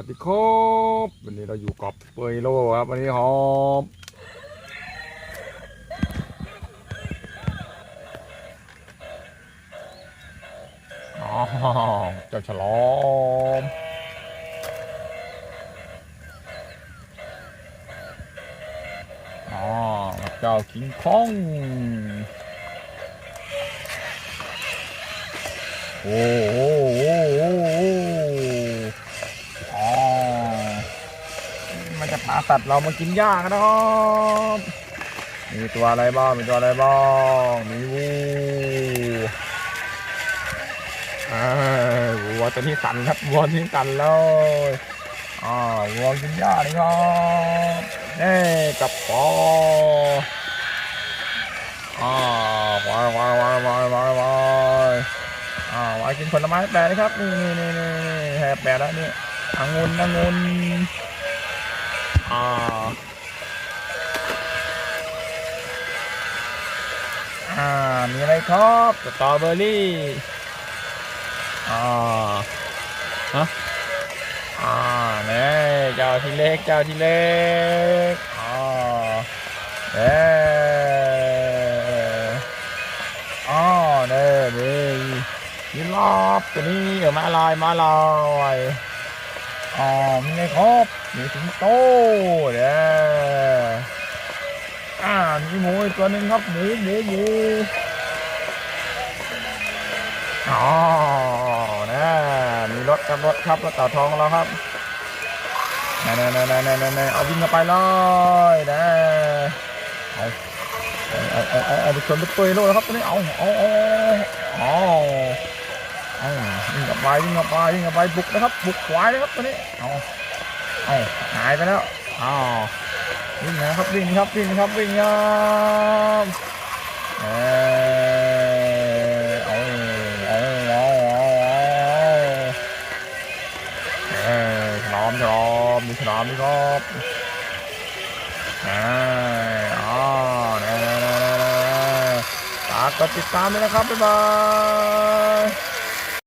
วัสดีครับวันนี้เราอยู่กับเปยโลครับวันนี้หอมอ๋อเจ้าฉลอมอ๋อเจ้าคิงคองโอ้โหโอ้โหโอ้โห อ๋อ มันจะพาสัตว์เรามากินหญ้ากันนะครับมีตัวอะไรบ้างมีตัวอะไรบ้างมีวูอ่าวัวตัวนี้ตันครับวัวตัวนี้ตันเลยอ่าวัวกินหญ้านี่ครับเน่กับปออ่าวายวายวายวายวายวายอ่าวายกินผลไม้แปลนะครับนี่นี่นี่นี่แฮแปลแล้วนี่องุ่นองุ่น อ่าอ่า มีอะไรครับสตรอเบอรี่อ่าฮะอ่าเน่เจ้าที่เล็กเจ้าที่เล็กอ่าเน่อ่าเน่นี่ยีราฟตัวนี้เดี๋ยวมาลายมาลาย อ๋อมีไงครับมีสิงโตเด้ออ่ามีหมูอีกตัวหนึ่งครับหมูหมูหมูอ๋อนะมีรถครับรถครับรถเต่าทองเราครับนั่นนั่นนั่นนั่นนั่เอาวิ่งเข้าไปเลยนะเอาเอาเอาเอาเอาไปชนไปเปื่อยโลแล้วครับตอนนี้เอาเอาเอาเอา วิ่งเข้าไปวิ่งเข้าไปวิ่งเข้าไปบุกนะครับบุกควายเลยครับตอนนี้เอาเอาหายไปแล้วอ้าววิ่งนะครับวิ่งครับวิ่งครับวิ่งครับเออเอาเอาเอาเอาเออฉลอมฉลอมมีฉลอมนี่ครับเอออ๋อเนี่ยเนี่ยเนี่ยเนี่ยฝากกดติดตามด้วยนะครับบ๊ายบาย